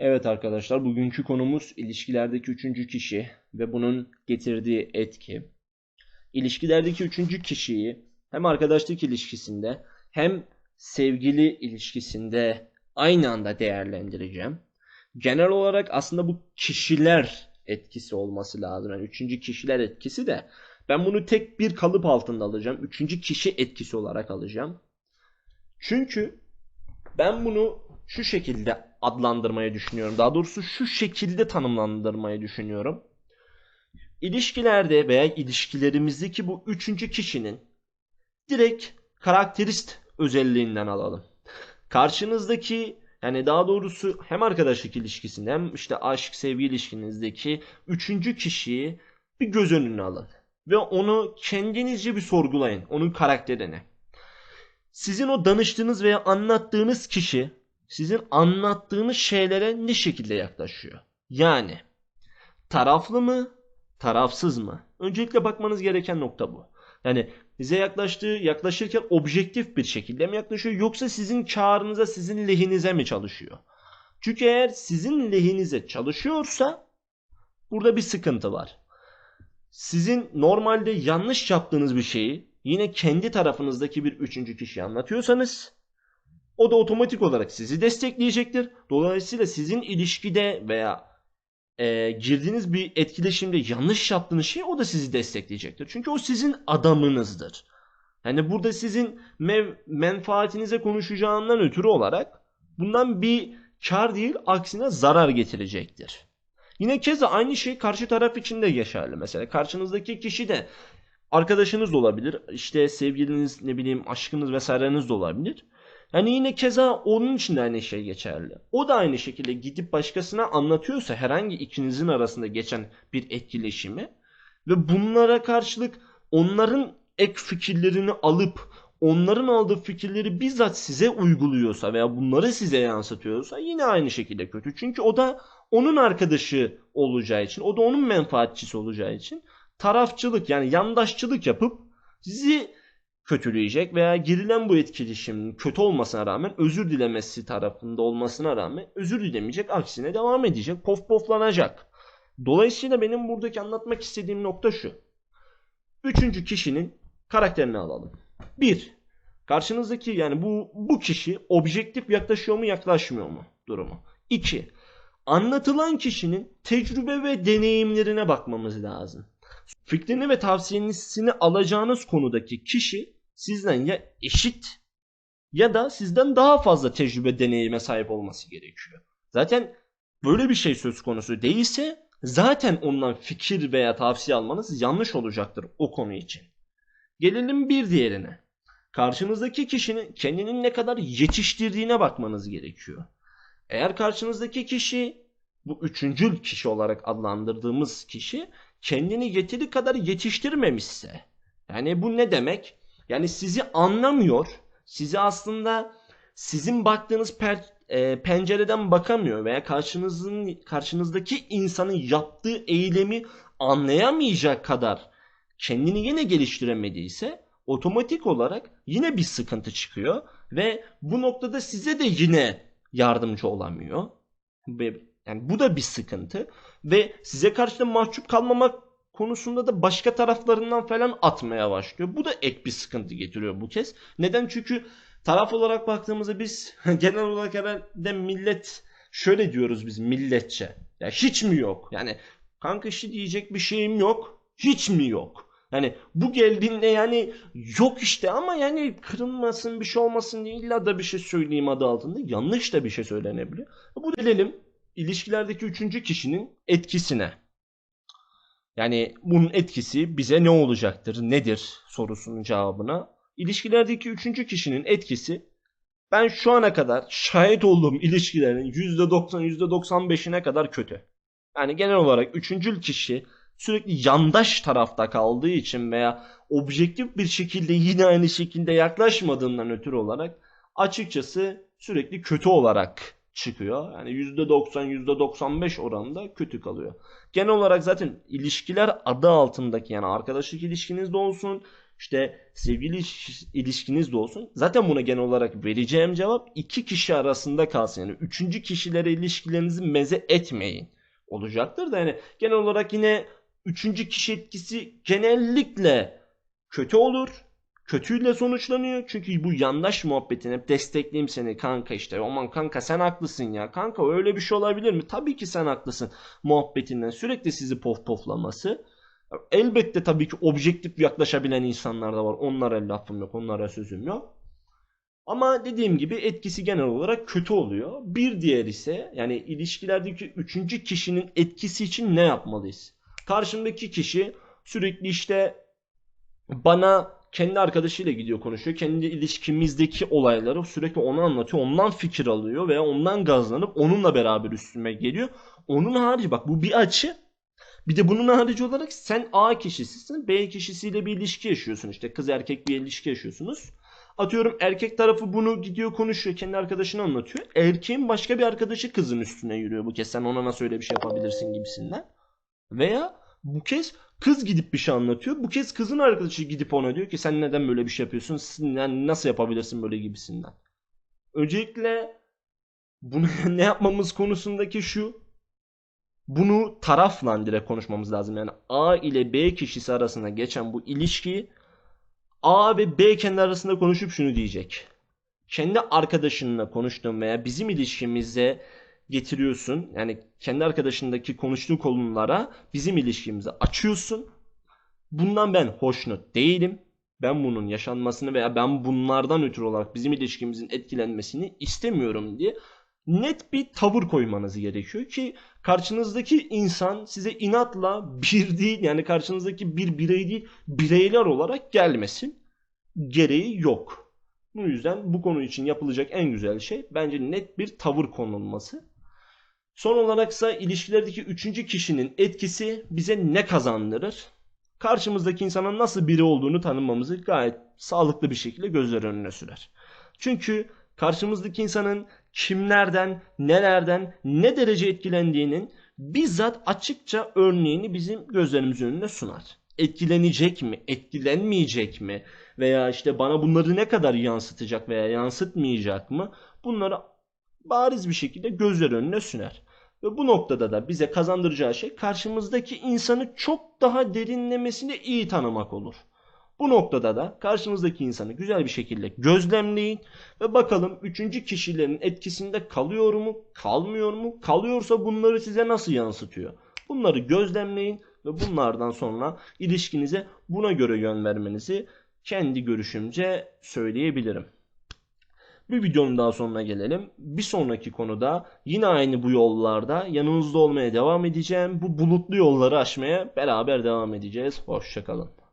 Evet arkadaşlar bugünkü konumuz ilişkilerdeki üçüncü kişi ve bunun getirdiği etki. İlişkilerdeki üçüncü kişiyi hem arkadaşlık ilişkisinde hem sevgili ilişkisinde aynı anda değerlendireceğim. Genel olarak aslında bu kişiler etkisi olması lazım. Yani üçüncü kişiler etkisi de ben bunu tek bir kalıp altında alacağım. Üçüncü kişi etkisi olarak alacağım. Çünkü ben bunu şu şekilde adlandırmayı düşünüyorum. Daha doğrusu şu şekilde tanımlandırmayı düşünüyorum. İlişkilerde veya ilişkilerimizdeki bu üçüncü kişinin direkt karakterist özelliğinden alalım. Karşınızdaki yani daha doğrusu hem arkadaşlık ilişkisinde hem işte aşk sevgi ilişkinizdeki üçüncü kişiyi bir göz önüne alın. Ve onu kendinizce bir sorgulayın. Onun karakterini. Sizin o danıştığınız veya anlattığınız kişi sizin anlattığınız şeylere ne şekilde yaklaşıyor? Yani taraflı mı, tarafsız mı? Öncelikle bakmanız gereken nokta bu. Yani size yaklaştığı, yaklaşırken objektif bir şekilde mi yaklaşıyor yoksa sizin karınıza, sizin lehinize mi çalışıyor? Çünkü eğer sizin lehinize çalışıyorsa burada bir sıkıntı var. Sizin normalde yanlış yaptığınız bir şeyi yine kendi tarafınızdaki bir üçüncü kişi anlatıyorsanız o da otomatik olarak sizi destekleyecektir. Dolayısıyla sizin ilişkide veya e, girdiğiniz bir etkileşimde yanlış yaptığınız şey o da sizi destekleyecektir. Çünkü o sizin adamınızdır. Yani burada sizin mev- menfaatinize konuşacağından ötürü olarak bundan bir kar değil aksine zarar getirecektir. Yine keza aynı şey karşı taraf için de geçerli. Mesela karşınızdaki kişi de arkadaşınız da olabilir. işte sevgiliniz ne bileyim aşkınız vesaireniz de olabilir. Yani yine keza onun için de aynı şey geçerli. O da aynı şekilde gidip başkasına anlatıyorsa herhangi ikinizin arasında geçen bir etkileşimi ve bunlara karşılık onların ek fikirlerini alıp onların aldığı fikirleri bizzat size uyguluyorsa veya bunları size yansıtıyorsa yine aynı şekilde kötü. Çünkü o da onun arkadaşı olacağı için, o da onun menfaatçisi olacağı için tarafçılık yani yandaşçılık yapıp sizi kötüleyecek veya girilen bu etkileşimin kötü olmasına rağmen özür dilemesi tarafında olmasına rağmen özür dilemeyecek aksine devam edecek pof poflanacak. Dolayısıyla benim buradaki anlatmak istediğim nokta şu. Üçüncü kişinin karakterini alalım. Bir, karşınızdaki yani bu, bu kişi objektif yaklaşıyor mu yaklaşmıyor mu durumu. İki, anlatılan kişinin tecrübe ve deneyimlerine bakmamız lazım. Fikrini ve tavsiyesini alacağınız konudaki kişi sizden ya eşit ya da sizden daha fazla tecrübe deneyime sahip olması gerekiyor. Zaten böyle bir şey söz konusu değilse zaten ondan fikir veya tavsiye almanız yanlış olacaktır o konu için. Gelelim bir diğerine. Karşınızdaki kişinin kendini ne kadar yetiştirdiğine bakmanız gerekiyor. Eğer karşınızdaki kişi bu üçüncül kişi olarak adlandırdığımız kişi kendini yeteri kadar yetiştirmemişse yani bu ne demek? Yani sizi anlamıyor. Sizi aslında sizin baktığınız per, e, pencereden bakamıyor veya karşınızın karşınızdaki insanın yaptığı eylemi anlayamayacak kadar kendini yine geliştiremediyse otomatik olarak yine bir sıkıntı çıkıyor ve bu noktada size de yine yardımcı olamıyor. Yani bu da bir sıkıntı ve size karşı da mahcup kalmamak konusunda da başka taraflarından falan atmaya başlıyor. Bu da ek bir sıkıntı getiriyor bu kez. Neden? Çünkü taraf olarak baktığımızda biz genel olarak herhalde millet şöyle diyoruz biz milletçe. Ya hiç mi yok? Yani kanka işte diyecek bir şeyim yok. Hiç mi yok? Yani bu geldiğinde yani yok işte ama yani kırılmasın bir şey olmasın diye illa da bir şey söyleyeyim adı altında. Yanlış da bir şey söylenebilir. Bu gelelim ilişkilerdeki üçüncü kişinin etkisine. Yani bunun etkisi bize ne olacaktır, nedir sorusunun cevabına. İlişkilerdeki üçüncü kişinin etkisi ben şu ana kadar şahit olduğum ilişkilerin %90, %95'ine kadar kötü. Yani genel olarak üçüncül kişi sürekli yandaş tarafta kaldığı için veya objektif bir şekilde yine aynı şekilde yaklaşmadığından ötürü olarak açıkçası sürekli kötü olarak çıkıyor. Yani %90 %95 oranında kötü kalıyor. Genel olarak zaten ilişkiler adı altındaki yani arkadaşlık ilişkinizde olsun, işte sevgili iş- ilişkiniz de olsun. Zaten buna genel olarak vereceğim cevap iki kişi arasında kalsın. Yani üçüncü kişilere ilişkilerinizi meze etmeyin olacaktır da yani genel olarak yine üçüncü kişi etkisi genellikle kötü olur. Kötüyle sonuçlanıyor. Çünkü bu yandaş muhabbetin hep destekleyeyim seni kanka işte. Aman kanka sen haklısın ya. Kanka öyle bir şey olabilir mi? Tabii ki sen haklısın muhabbetinden sürekli sizi pof poflaması. Elbette tabii ki objektif yaklaşabilen insanlar da var. Onlara lafım yok, onlara sözüm yok. Ama dediğim gibi etkisi genel olarak kötü oluyor. Bir diğer ise yani ilişkilerdeki üçüncü kişinin etkisi için ne yapmalıyız? Karşımdaki kişi sürekli işte bana kendi arkadaşıyla gidiyor konuşuyor. Kendi ilişkimizdeki olayları sürekli ona anlatıyor. Ondan fikir alıyor veya ondan gazlanıp onunla beraber üstüme geliyor. Onun harici bak bu bir açı. Bir de bunun harici olarak sen A kişisisin. B kişisiyle bir ilişki yaşıyorsun. İşte kız erkek bir ilişki yaşıyorsunuz. Atıyorum erkek tarafı bunu gidiyor konuşuyor. Kendi arkadaşını anlatıyor. Erkeğin başka bir arkadaşı kızın üstüne yürüyor bu kez. Sen ona nasıl öyle bir şey yapabilirsin gibisinden. Veya bu kez kız gidip bir şey anlatıyor. Bu kez kızın arkadaşı gidip ona diyor ki sen neden böyle bir şey yapıyorsun? Yani nasıl yapabilirsin böyle gibisinden. Öncelikle bunu ne yapmamız konusundaki şu. Bunu tarafla direkt konuşmamız lazım. Yani A ile B kişisi arasında geçen bu ilişkiyi A ve B kendi arasında konuşup şunu diyecek. Kendi arkadaşınla konuştuğun veya bizim ilişkimize getiriyorsun. Yani kendi arkadaşındaki konuştuğu konulara bizim ilişkimizi açıyorsun. Bundan ben hoşnut değilim. Ben bunun yaşanmasını veya ben bunlardan ötürü olarak bizim ilişkimizin etkilenmesini istemiyorum diye net bir tavır koymanız gerekiyor ki karşınızdaki insan size inatla bir değil yani karşınızdaki bir birey değil bireyler olarak gelmesin. Gereği yok. Bu yüzden bu konu için yapılacak en güzel şey bence net bir tavır konulması. Son olaraksa ilişkilerdeki üçüncü kişinin etkisi bize ne kazandırır? Karşımızdaki insanın nasıl biri olduğunu tanımamızı gayet sağlıklı bir şekilde gözler önüne sürer. Çünkü karşımızdaki insanın kimlerden, nelerden, ne derece etkilendiğinin bizzat açıkça örneğini bizim gözlerimizin önüne sunar. Etkilenecek mi, etkilenmeyecek mi veya işte bana bunları ne kadar yansıtacak veya yansıtmayacak mı bunları bariz bir şekilde gözler önüne süner. Ve bu noktada da bize kazandıracağı şey karşımızdaki insanı çok daha derinlemesine iyi tanımak olur. Bu noktada da karşınızdaki insanı güzel bir şekilde gözlemleyin ve bakalım üçüncü kişilerin etkisinde kalıyor mu, kalmıyor mu? Kalıyorsa bunları size nasıl yansıtıyor? Bunları gözlemleyin ve bunlardan sonra ilişkinize buna göre yön vermenizi kendi görüşümce söyleyebilirim. Bir videonun daha sonuna gelelim. Bir sonraki konuda yine aynı bu yollarda yanınızda olmaya devam edeceğim. Bu bulutlu yolları aşmaya beraber devam edeceğiz. Hoşçakalın.